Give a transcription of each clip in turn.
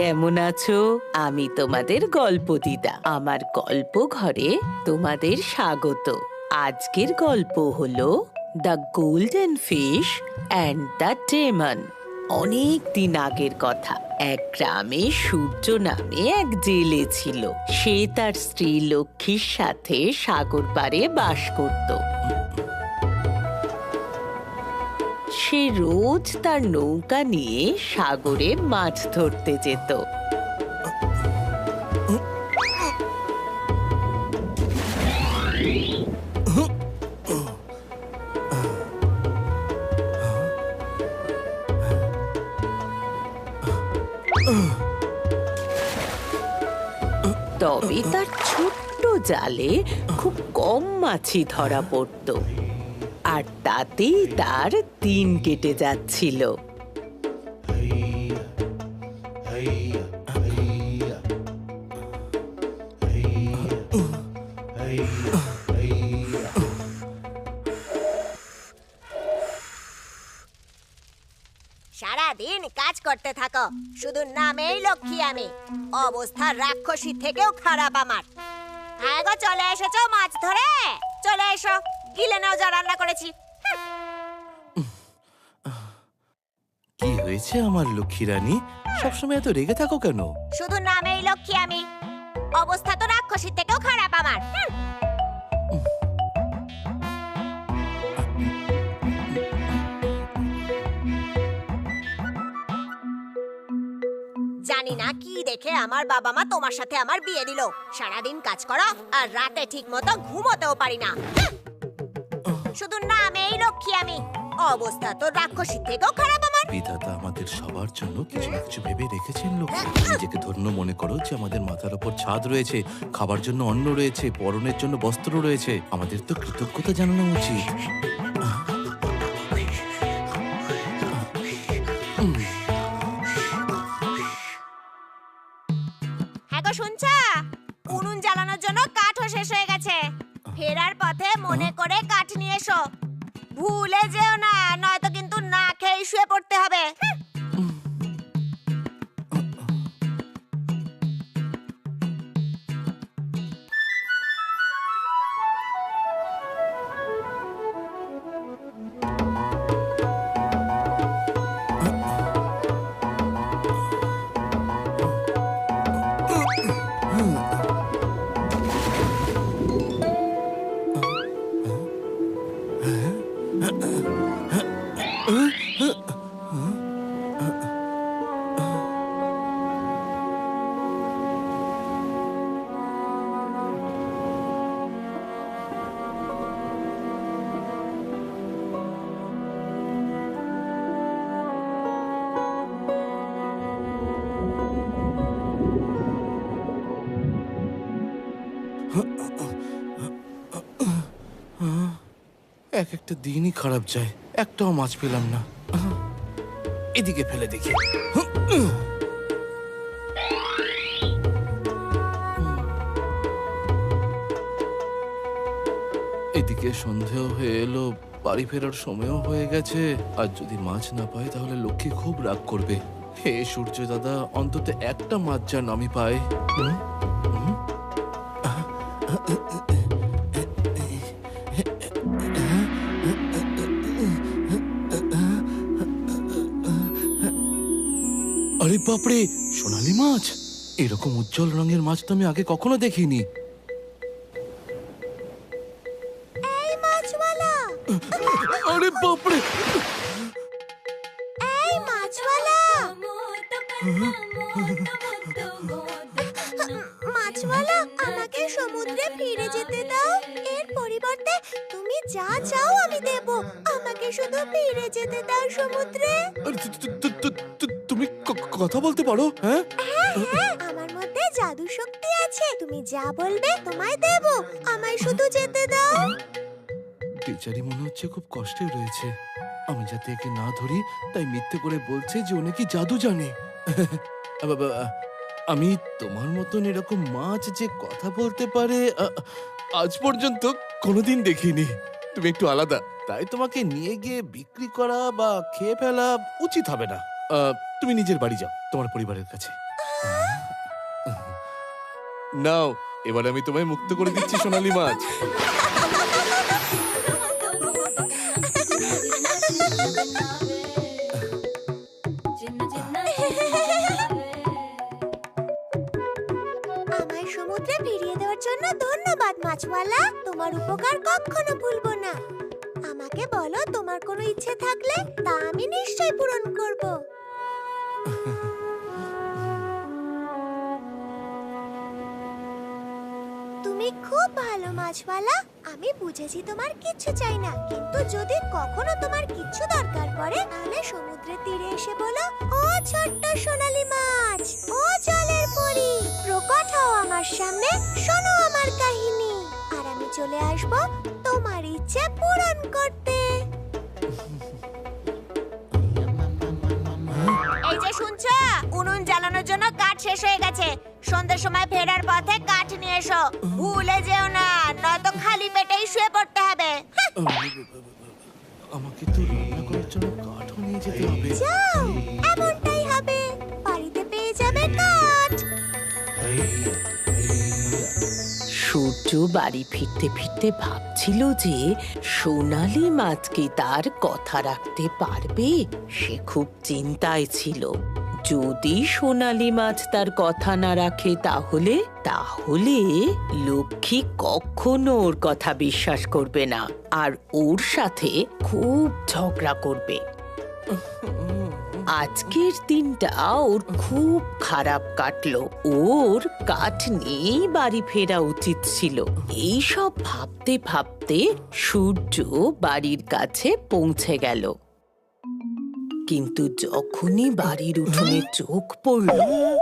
কেমন আছো? আমি তোমাদের গল্প দিদা। আমার গল্প ঘরে তোমাদের স্বাগত। আজকের গল্প হলো the golden fish and the demon. অনেক দিন আগের কথা। এক গ্রামে সূর্য নামে এক জেলে ছিল। সে তার স্ত্রী লক্ষ্মীর সাথে সাগর পাড়ে বাস করত। সে রোজ তার নৌকা নিয়ে সাগরে মাছ ধরতে যেত। তবে তার ছোট্ট জালে খুব কম মাছি ধরা পড়ত। তাতেই তার দিন কেটে যাচ্ছিল। সারাদিন কাজ করতে থাকো। শুধু নামেই লক্ষ্মী আমি। অবস্থা রাক্ষসী থেকেও খারাপ আমার। হ্যাঁ গো, চলে এসেছ মাছ ধরে? চলে এসো। গিলে নাও, যা রান্না করেছি। কি হয়েছে আমার লক্ষ্মী রানী? সবসময় এত রেগে থাকো কেন? শুধু নামেই লক্ষ্মী আমি। অবস্থা তো রাক্ষসী থেকেও খারাপ আমার। জানি না কি দেখে আমার বাবা মা তোমার সাথে আমার বিয়ে দিল। সারাদিন কাজ করো আর রাতে ঠিক মতো ঘুমোতেও পারি না। শুধু নামেই লক্ষ্মী আমি। অবস্থা। তো রাক্ষসী থেকেও খারাপ আমার। বিধাতা আমাদের সবার জন্য কিছু না কিছু ভেবে রেখেছেন লক্ষ্মী নিজেকে ধন্য মনে করো যে আমাদের মাথার ওপর ছাদ রয়েছে খাবার জন্য অন্ন রয়েছে পরনের জন্য বস্ত্র রয়েছে। আমাদের তো কৃতজ্ঞতা জানানো উচিত। হ্যাঁ গো শুনছা? উনুন জ্বালানোর জন্য কাঠও শেষ হয়ে গেছে। ফেরার পথে মনে করে কাঠ নিয়ে এসো। ভুলে যেও না নয়তো কিন্তু না খেয়ে শুয়ে পড়তে হবে। এক একটা দিনই খারাপ যায়, একটাও মাছ পেলাম না। এদিকে ফেলে দেখি। এদিকে সন্ধেও হয়ে এলো, বাড়ি ফেরার সময়ও হয়ে গেছে। আর যদি মাছ না পাই তাহলে লক্ষ্মী খুব রাগ করবে। হে সূর্য দাদা, অন্তত একটা মাছ যেন আমি পাই। বাপরে সোনালি মাছ? এরকম উজ্জ্বল রঙের মাছ তো আমি আগে কখনো দেখিনি। এই মাছওয়ালা। আরে বাপরে! মাছওয়ালা। মাছওয়ালা আমাকে সমুদ্রে ফিরে যেতে দাও। এর পরিবর্তে তুমি যা চাও আমি দেব। আমাকে শুধু ফিরে যেতে দাও সমুদ্রে। কথা বলতে পারো হ্যাঁ? হ্যাঁ আমার মধ্যে জাদু শক্তি আছে। তুমি যা বলবে তোমায় দেব। আমায় শুধু যেতে দাও। বেচারি মনে হচ্ছে খুব কষ্টে রয়েছে। আমি যাতে একে না ধরি তাই মিথ্যে করে বলছে যে ও নাকি জাদু জানে। আমি তোমার মতন এরকম মাছ যে কথা বলতে পারে আজ পর্যন্ত কোনোদিন দেখিনি। তুমি একটু আলাদা। তাই তোমাকে নিয়ে গিয়ে বিক্রি করা বা খেয়ে ফেলা উচিত হবে না। আ, তুমি নিজের বাড়ি যাও তোমার পরিবারের কাছে। নাও এবার আমি তোমায় মুক্ত করে দিচ্ছি সোনালি মাছ আমায় সমুদ্রে ফিরিয়ে দেওয়ার জন্য ধন্যবাদ মাছওয়ালা। তোমার উপকার কখনো ভুলবো না। আমাকে বলো তোমার কোনো ইচ্ছে থাকলে তা আমি নিশ্চয়ই পূরণ করব। তুমি খুব ভালো, মাছওয়ালা। আমি বুঝেছি তোমার কিচ্ছু চাই না। কিন্তু যদি কখনো তোমার কিচ্ছু দরকার পড়ে, তাহলে সমুদ্রের তীরে এসে বলো, ও ছোট্ট সোনালী মাছ, ও জলের পরি, প্রকট হও আমার সামনে, শোনো আমার কাহিনী। আর আমি চলে আসব তোমার ইচ্ছে পূরণ করতে। শুনছো? উনুন জ্বালানোর জন্য কাঠ শেষ হয়ে গেছে। সন্ধ্যের সময় ফেরার পথে কাঠ নিয়ে এসো। ভুলে যেও না নয়তো খালি পেটেই শুয়ে পড়তে হবে। আমাকে তো রান্না করার জন্য কাঠও নিয়ে যেতে হবে। যাও এমনটাই হবে। বাড়িতে পেয়ে যাবে কাঠ। সূর্য বাড়ি ফিরতে ফিরতে ভাবছিল যে সোনালি মাছকে তার কথা রাখতে পারবে? সে খুব চিন্তায় ছিল। যদি সোনালি মাছ তার কথা না রাখে তাহলে? তাহলে লক্ষ্মী কখনো ওর কথা বিশ্বাস করবে না। আর ওর সাথে খুব ঝগড়া করবে। আজকের দিনটা ওর খুব খারাপ কাটলো। ওর কাঠ নিয়েই বাড়ি ফেরা উচিত ছিল। এই সব ভাবতে ভাবতে সূর্য বাড়ির কাছে পৌঁছে গেল। কিন্তু যখনই বাড়ির উঠোনে চোখ পড়ল,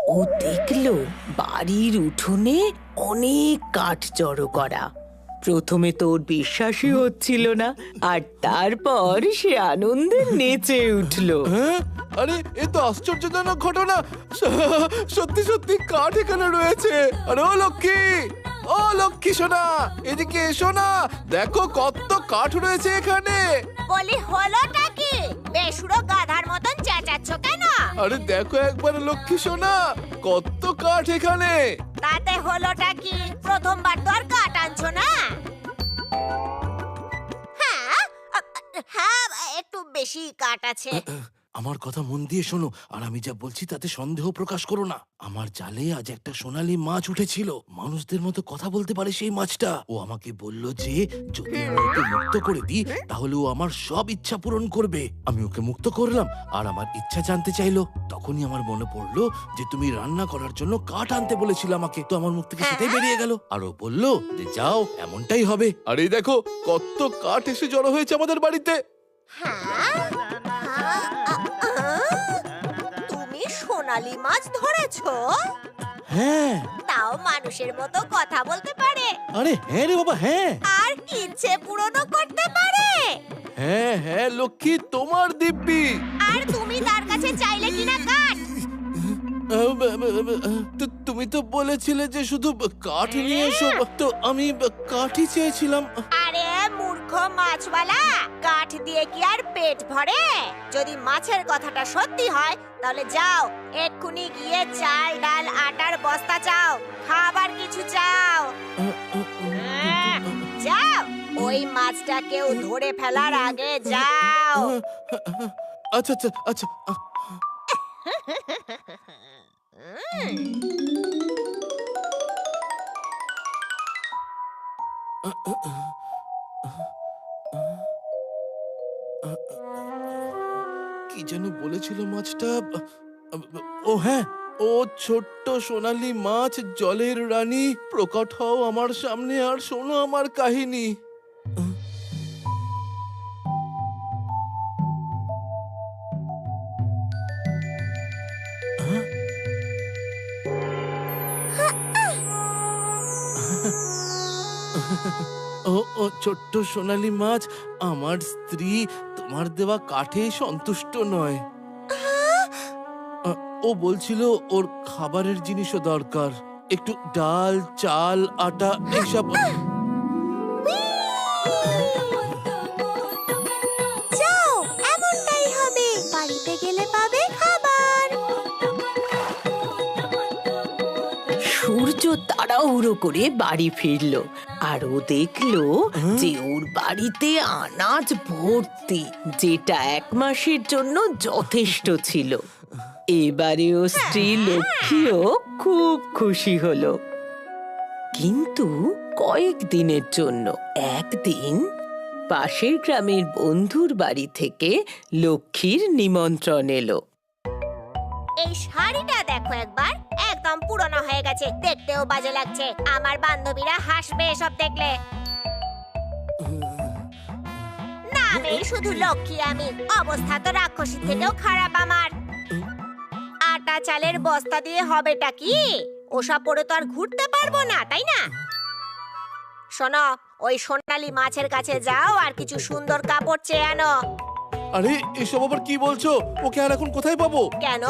ও দেখল বাড়ির উঠোনে অনেক কাঠ জড়ো করা। প্রথমে তো ওর বিশ্বাসই হচ্ছিল না, আর তারপর সে আনন্দে নেচে উঠল। হ্যাঁ? আরে এ তো আশ্চর্যজনক ঘটনা। সত্যি সত্যি কাঠ এখানে রয়েছে। আরে ও লক্ষ্মী! ও লক্ষ্মী সোনা! এদিকে এসো না। দেখো কত কাঠ রয়েছে এখানে। বলি হলোটা কি? বেসুরো গাধার মতন চেঁচাচ্ছ কেন? আরে দেখো একবার লক্ষ্মী সোনা। কত কাঠ এখানে। তাতে হলোটা কি? প্রথমবার তো আর কাঠ আনছো না? হ্যাঁ হ্যাঁ একটু বেশি কাঠ আছে। আমার কথা মন দিয়ে শোনো আর আমি যা বলছি তাতে সন্দেহ প্রকাশ করো না। আমার জালে আজ একটা সোনালি মাছ উঠেছিল। মানুষদের মতো কথা বলতে পারে সেই মাছটা। ও আমাকে বলল যে যদি আমি ওকে মুক্ত করে দিই তাহলে ও আমার সব ইচ্ছা পূরণ করবে। আমি ওকে মুক্ত করলাম আর আমার ইচ্ছা জানতে চাইলো। তখনই আমার মনে পড়ল যে তুমি রান্না করার জন্য কাঠ আনতে বলেছিল আমাকে। তো আমার মুখ থেকে সেটাই বেরিয়ে গেল। আর ও বলল যে যাও এমনটাই হবে। আরে দেখো কত কাঠ এসে জড়ো হয়েছে আমাদের বাড়িতে। হ্যাঁ? হ্যাঁ? তুমি সোনালি মাছ ধরেছো? হ্যাঁ। তাও মানুষের মতো কথা বলতে পারে। আরে হ্যাঁ রে বাবা হ্যাঁ। আর ইচ্ছে পূরণও করতে পারে। হ্যাঁ হ্যাঁ লক্ষ্মী তোমার দিব্যি। আর তুমি তার কাছে চাইলে কিনা কাঠ? তুমি তো বলেছিলে যে শুধু কাঠ নিয়ে এসো তো আমি কাঠই চেয়েছিলাম। আরে মূর্খ মাছওয়ালা কাঠ দিয়ে কি আর পেট ভরে? যদি মাছের কথাটা সত্যি হয় তাহলে যাও এক্ষুনি গিয়ে চাল ডাল আটার বস্তা চাও খাবার কিছু চাও। হ্যাঁ, যাও ওই মাছটা কেউ ধরে ফেলার আগে যাও। আচ্ছা আচ্ছা আচ্ছা আহ, কি যেন বলেছিল মাছটা? ও হ্যাঁ ও ছোট্ট সোনালি মাছ, জলের রানী। প্রকট হও আমার সামনে আর শোনো আমার কাহিনী। ও ও ছোট্ট সোনালী মাছ আমার স্ত্রী তোমার দেওয়া কাঠে সন্তুষ্ট নয়। ও বলছিল ওর খাবারের জিনিসও দরকার। একটু ডাল চাল আটা এসব। যাও এমনটাই বাড়িতে গেলে পাবে খাবার। সূর্য সূর্য তাড়াহুড়ো করে বাড়ি ফিরলো। আর ও দেখল যে ওর বাড়িতে আনাজ ভর্তি যেটা এক মাসের জন্য যথেষ্ট ছিল। এবারে ও স্ত্রী লক্ষ্মীও খুব খুশি হলো। কিন্তু কয়েক দিনের জন্য একদিন পাশের গ্রামের বন্ধুর বাড়ি থেকে লক্ষ্মীর নিমন্ত্রণ এলো। এই শাড়িটা দেখো একবার। একদম পুরনো হয়ে গেছে। দেখতেও বাজে লাগছে। আমার বান্ধবীরা হাসবে এসব দেখলে। না আমি শুধু লক্ষ্মী আমি। অবস্থা তো রাক্ষসীর থেকেও খারাপ আমার। আটা চালের বস্তা দিয়ে হবেটা কি? ওসব পরে তো আর ঘুরতে পারব না তাই না? শোনো ওই সোনালি মাছের কাছে যাও আর কিছু সুন্দর কাপড় চেয়ে আনো। আরে এসব আবার কি বলছো? ওকে আর এখন কোথায় পাবো? কেন?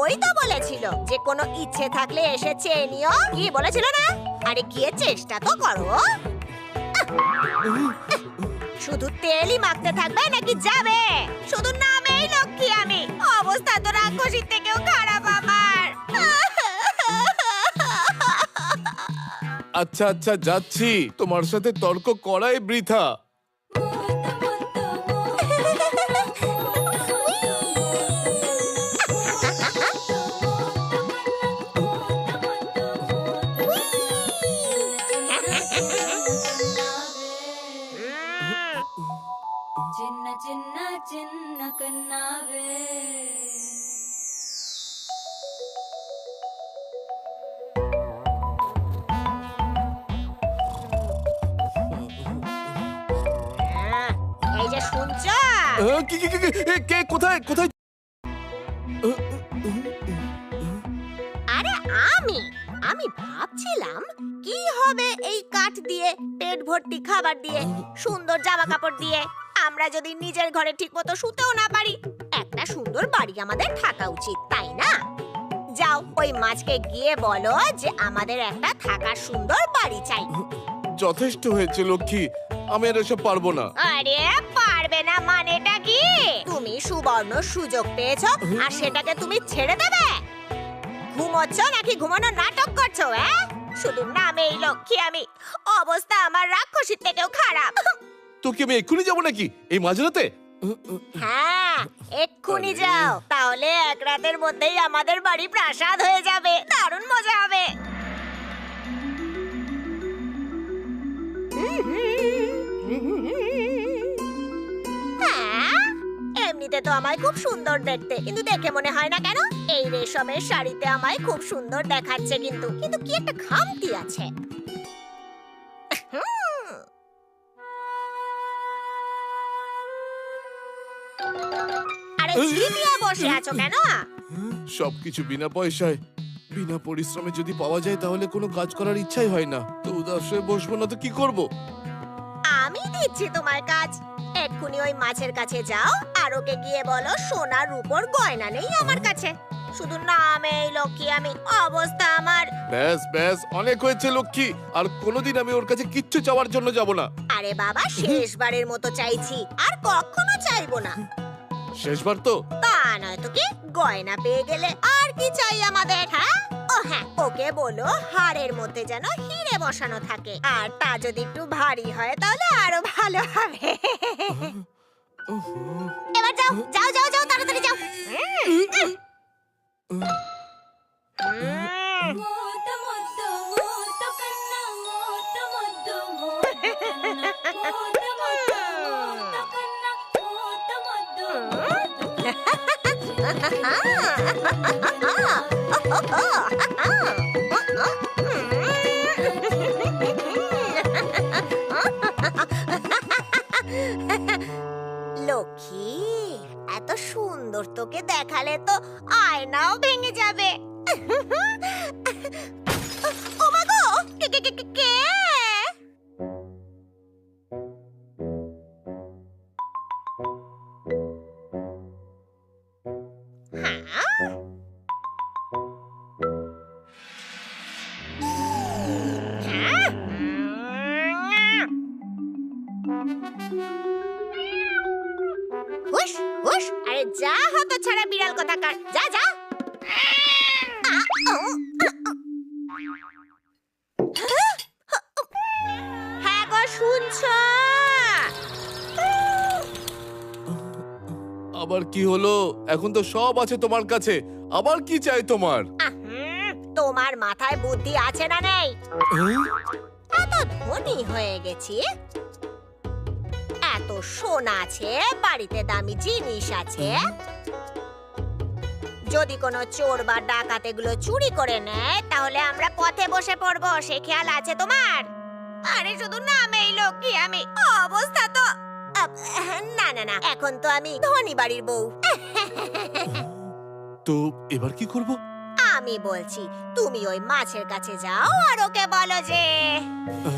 ওই তো বলেছিল যে কোনো ইচ্ছে থাকলে এসে চেয়ে নিও। কি বলেছিল না? আরে গিয়ে চেষ্টা তো করো। শুধু তেলই মাখতে থাকবে নাকি যাবে? শুধু নামেই লক্ষ্মী আমি। অবস্থা তো রাক্ষসীর থেকেও খারাপ আমার। আচ্ছা আচ্ছা যাচ্ছি। তোমার সাথে তর্ক করাই বৃথা। કન્નાવે আরে আমি আমি ভাবছিলাম কি হবে এই কাঠ দিয়ে পেট ভর্তি খাবার দিয়ে সুন্দর জামা কাপড় দিয়ে। আমরা যদি নিজের ঘরে ঠিকমতো শুতেও না পারি একটা সুন্দর বাড়ি আমাদের থাকা উচিত তাই না? যাও ওই মাছকে গিয়ে বলো যে আমাদের একটা থাকার সুন্দর বাড়ি চাই। যথেষ্ট হয়েছে লক্ষ্মী। আমি আর এসব পারব না। আরে পারবে না মানেটা কি? তুমি সুবর্ণ সুযোগ পেয়েছ আর সেটাকে তুমি ছেড়ে দেবে। ঘুমোচ্ছ নাকি ঘুমানো নাটক করছ হ্যাঁ শুধু নামেই লক্ষ্মী আমি। অবস্থা আমার রাক্ষসীর থেকেও খারাপ। তো কি আমি এক্ষুনি যাব নাকি? এই মাঝরাতে? হ্যাঁ এক্ষুনি যাও। তাহলে এক রাতের মধ্যেই আমাদের বাড়ি প্রাসাদ হয়ে যাবে। দারুণ মজা হবে। হ্যাঁ, এমনিতে তো আমায় খুব সুন্দর দেখতে। কিন্তু দেখে মনে হয় না কেন? এই রেশমের শাড়িতে আমায় খুব সুন্দর দেখাচ্ছে কিন্তু। কিন্তু কি একটা খামতি আছে। চিবিয়ে বসে আছো কেন? সবকিছু বিনা পয়সায় বিনা পরিশ্রমে যদি পাওয়া যায় তাহলে কোনো কাজ করার ইচ্ছাই হয় না। তো উদাস হয়ে বসবো না তো কি করব? আমি দিচ্ছি তোমার কাজ। এক্ষুনি ওই মাছের কাছে যাও আর ওকে গিয়ে বলো সোনার উপর গয়না নেই আমার কাছে। শুধু নামে লক্ষ্মী আমি অবস্থা আমার। ব্যাস ব্যাস অনেক হয়েছে লক্ষ্মী। আর কোনোদিন আমি ওর কাছে কিচ্ছু চাওয়ার জন্য যাব না। আরে বাবা শেষবারের মতো চাইছি আর কখনো চাইব না। শেষবার তো তা নয় তো কি গয়না পেয়ে গেলে আর কি চাই আমাদের হ্যাঁ ও হ্যাঁ ওকে বলো হাড়ের মধ্যে যেন হিরে বসানো থাকে আর তা যদি একটু ভারী হয় তাহলে আরও ভালো হবে এবার যাও যাও যাও যাও তাড়াতাড়ি যাও మోత লক্ষ্মী এত সুন্দর তোকে দেখালে তো আয়নাও ভেঙে যাবে। ও মা কে কে কে কে? আবার কি হলো? এখন তো সব আছে তোমার কাছে। আবার কি চাই তোমার? তোমার মাথায় বুদ্ধি আছে না নেই? এত ধনী হয়ে গেছি। এত সোনা আছে বাড়িতে দামি জিনিস আছে। যদি কোনো চোর বা ডাকাত এগুলো চুরি করে নেয় তাহলে আমরা পথে বসে পড়ব সে খেয়াল আছে তোমার? আরে শুধু নামেই লোকি আমি? অবস্থা তো না না না এখন তো আমি ধনী বাড়ির বউ। তো এবার কি করব? আমি বলছি তুমি ওই মাছের কাছে যাও আর ওকে বলো যে আহ,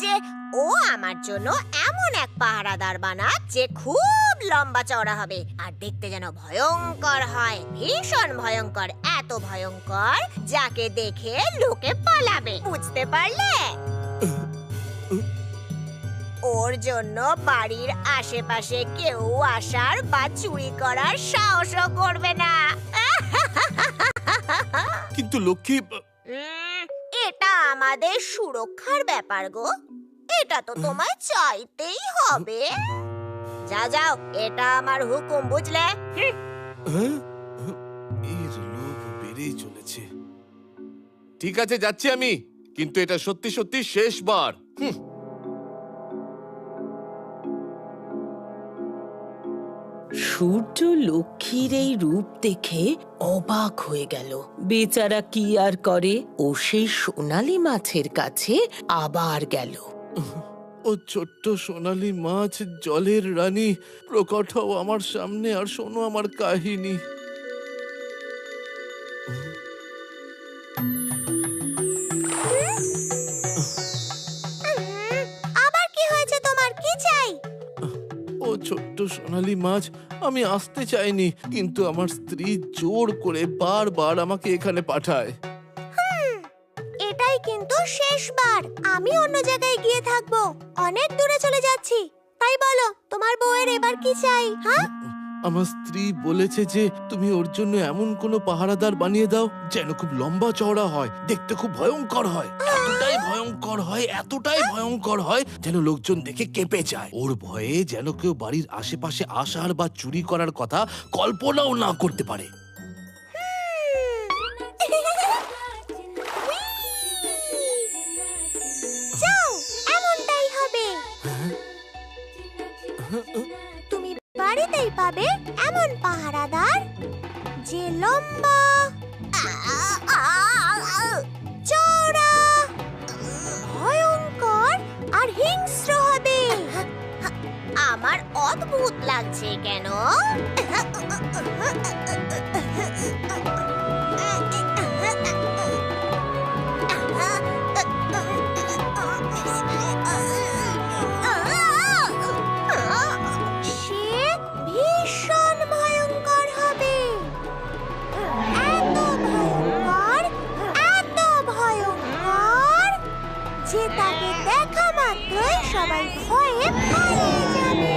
যে ও আমার জন্য এমন এক পাহারাদার বানা যে খুব লম্বা চওড়া হবে আর দেখতে যেন ভয়ঙ্কর হয় ভীষণ ভয়ঙ্কর এত ভয়ঙ্কর যাকে দেখে লোকে পালাবে বুঝতে পারলে? ওর জন্য বাড়ির আশেপাশে কেউ আসার বা চুরি করার সাহসও করবে না। কিন্তু লক্ষ্মী উম, এটা আমাদের সুরক্ষার ব্যাপার গো। এটা তো তোমায় চাইতেই হবে। যা যাও এটা আমার হুকুম বুঝলে? হ্যাঁ? এর লোভ বেড়েই চলেছে। ঠিক আছে যাচ্ছি আমি কিন্তু এটা সত্যি সত্যি শেষবার। সূর্য লক্ষ্মীর এই রূপ দেখে অবাক হয়ে গেল। বেচারা কি আর করে? ও সেই সোনালি মাছের কাছে আবার গেল। ও ছোট্ট সোনালি মাছ, জলের রানী, প্রকট আমার সামনে আর শোনো আমার কাহিনী। ছোট্ট সোনালি মাছ আমি আসতে চাইনি, কিন্তু আমার স্ত্রী জোর করে বারবার আমাকে এখানে পাঠায়। এটাই কিন্তু শেষবার। আমি অন্য জায়গায় গিয়ে থাকব। অনেক দূরে চলে যাচ্ছি। তাই বলো, তোমার বউয়ের এবার কি চাই হ্যাঁ আমার স্ত্রী বলেছে যে তুমি ওর জন্য এমন কোনো পাহারাদার বানিয়ে দাও যেন খুব লম্বা চওড়া হয় দেখতে খুব ভয়ঙ্কর হয়। এতটাই ভয়ঙ্কর হয় এতটাই ভয়ঙ্কর হয় যেন লোকজন দেখে কেঁপে যায়। ওর ভয়ে যেন কেউ বাড়ির আশেপাশে আসার বা চুরি করার কথা কল্পনাও না করতে পারে। এমনটাই হবে। তুমি বাড়িতেই পাবে এমন পাহারাদার? যে লম্বা, চওড়া, ভয়ঙ্কর আর হিংস্র হবে। আমার অদ্ভুত লাগছে কেন? যে তাকে দেখা মাত্রই সবাই ভয়ে পালিয়ে যাবে।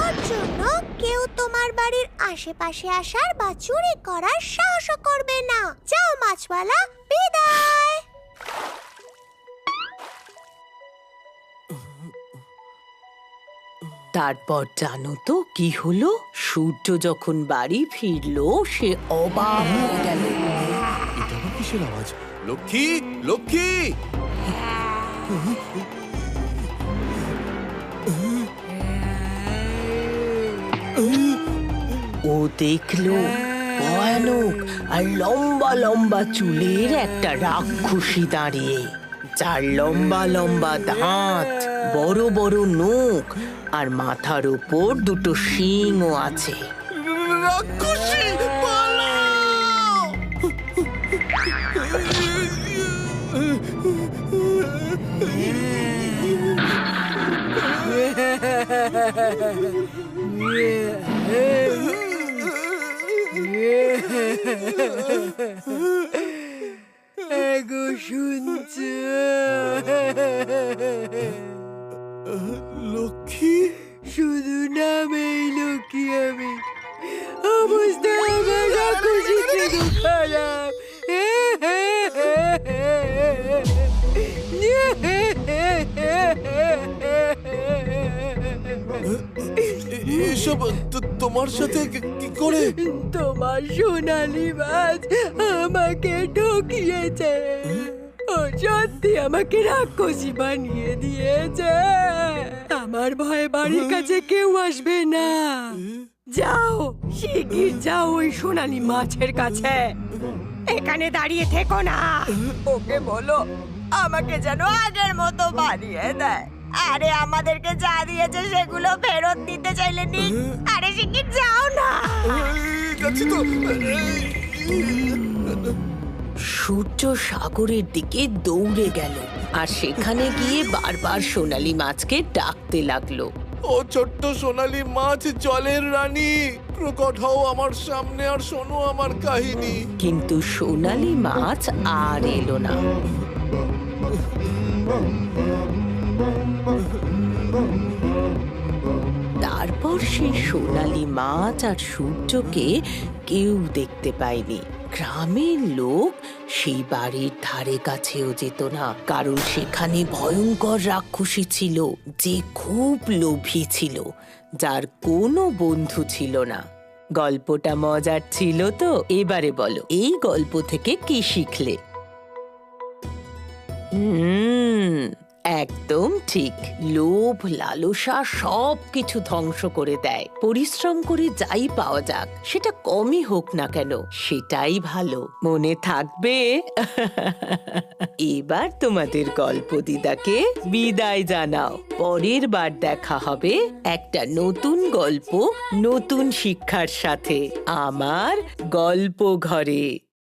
ওর জন্য কেউ তোমার বাড়ির আশেপাশে আসার বা চুরি করার সাহসও করবে না। যাও মাছওয়ালা বিদায়। তারপর জানো তো কি হলো? সূর্য যখন বাড়ি ফিরলো সে অবাক হয়ে গেল। এটা কিসের আওয়াজ? লক্ষ্মী লক্ষ্মী! ও দেখল ভয়ানক আর লম্বা লম্বা চুলের একটা রাক্ষসী দাঁড়িয়ে, যার লম্বা লম্বা দাঁত, বড় বড় নখ আর মাথার উপর দুটো শিংও আছে। রাক্ষসী! এগো শুনছ লক্ষ্মী? শুধু নামেই লোকি আমি। অবস্থা আমার রাক্ষসী থেকে খারাপ এ- এসব তোমার সাথে কি- করে? তোমার সোনালি মাছ আমাকে ঠকিয়েছে। ও সত্যি আমাকে রাক্ষসী বানিয়ে দিয়েছে। আমার ভয়ে বাড়ির কাছে কেউ আসবে না। যাও, শিগগির যাও ওই সোনালি মাছের কাছে। এখানে দাঁড়িয়ে থেকো না। ওকে বলো, আমাকে যেন আগের মতো বানিয়ে দেয়। আরে আমাদেরকে যা দিয়েছে সেগুলো ফেরত দিতে চাইলে নি। আরে শিগগির যাও না। যাচ্ছি তো। সূর্য সাগরের দিকে দৌড়ে গেল আর সেখানে গিয়ে বারবার সোনালি মাছকে ডাকতে লাগল। ও ছোট্ট সোনালি মাছ জলের রানী। প্রকট হও আমার সামনে আর শোনো আমার কাহিনী। কিন্তু সোনালি মাছ আর এলো না। তারপর সেই সোনালি মাছ আর সূর্যকে কেউ দেখতে পায়নি। গ্রামের লোক সেই বাড়ির ধারে কাছেও যেত না, কারণ সেখানে ভয়ঙ্কর রাক্ষসী ছিল, যে খুব লোভী ছিল, যার কোনো বন্ধু ছিল না। গল্পটা মজার ছিল তো, এবারে বলো, এই গল্প থেকে কি শিখলে? হুম। একদম ঠিক। লোভ, লালসা সব কিছু ধ্বংস করে দেয়। পরিশ্রম করে যাই পাওয়া যাক, সেটা কমই হোক না কেন, সেটাই ভালো। মনে থাকবে? এবার তোমাদের গল্প দিদাকে বিদায় জানাও। পরের বার দেখা হবে একটা নতুন গল্প, নতুন শিক্ষার সাথে। আমার গল্প ঘরে